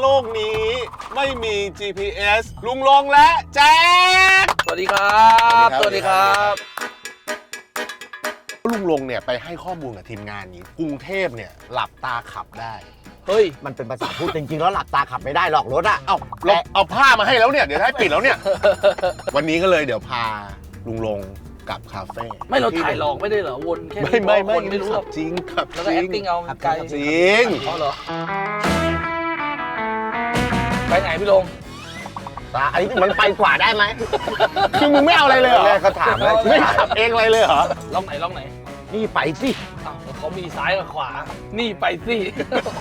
โลกนี้ไม่มี GPS ลุงลงและแจ็คสวัสดีครับสสวัวัสสดีดีคครัรับบลุงลงเนี่ยไปให้ข้อมูลกับทีมงานนี้ กรุงเทพเนี่ยหลับตาขับได้ เฮ้ย มันเป็นภาษาพูดจริงๆ แล้วหลับตาขับไม่ได้หรอกรถอะเอ้าเราเอาผ้ามาให้แล้วเนี่ย เดี๋ยวให้ปิดแล้วเนี่ย วันนี้ก็เลยเดี๋ยวพาลุงลงกลับคาเฟ่ไม่เราถ่ายหลอกไม่ได้เหรอ วนแค่ไม่ไม่ไม่วนไม่รู้หรขัอกบจริงขับแล้วจก็ริง acting เอามันไกลจริงเขาเหรอ ไปไหนพี่ลงตาไอ้นี่มันไปกว่าได้ไหม คือมึงไม่เอาอะไรเลยเหรอแรกเขาถามแล้วไม่ขับเองอะไรเลยเหรอ ล่องไหนล่องไหนนี่ไปสิอ้าวเขามีซ้ายกับขวา นี่ไปสิ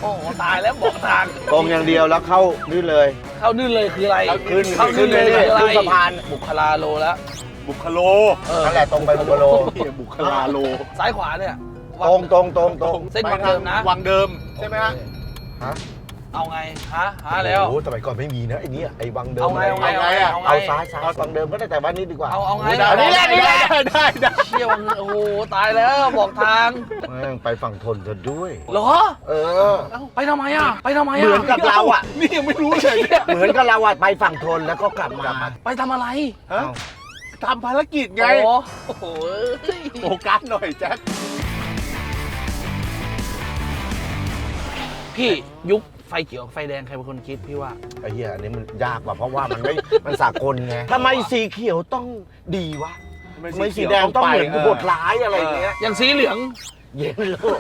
โอ้โหตายแล้วบอกทางตรงอย่างเดียวแล้วเข้านี่เลย เข้านื่นเลยคืออะไรขึ้นเข้านื่นเลยขึ้นเลยคืออะไรขึ้นสะพาน บุคลาโลแล้วบุคโลเออนั่นแหละตรงไปบุกโล เหี้ยบุคลาโล ซ้ายขวาเนี่ยตรงตรงตรงตรงเส้นวังเดิมนะวังเดิมใช่ไหมฮะฮะ เอาไงฮะหาแล้ว โอ้สมัยก่อนไม่มีนะไอ้เนี่ยไอ้วังเดิมเอาไงอะไรเอาไงเนี่ยเอาไงเอาซ้ายซ้ายวังเดิมก็ได้แต่ว่านี้ดีกว่าเอาเอาไงได้เอาได้ไงได้ได้ได้ได้เชี่ยวังโอ้โหตายแล้วบอกทางแม่งไปฝั่งทนซะด้วย เหรอเออไปทำไมอะไปทำไมอะเหมือนกับเราอะนี่ยังไม่รู้เลยเนี่ยเหมือนกับเราอะไปฝั่งทนแล้วก็กลับมาไปทำอะไรฮะทำภารกิจไงโอ้โอ้โหโฟกัสหน่อยแจ็คพี่ยุคไฟเขียวไฟแดงใครเป็นคนคิดพี่ว่า ไอ้เหี้ยอันนี้มันยากว่ะเพราะว่ามันไม่ มันสากลไงทำไมสีเขียวต้องดีวะทำไมสีแดงต้องเหมือนบทร้ายอะไรอย่างเงี้ยอย่างสีเหลือง เย็นโลก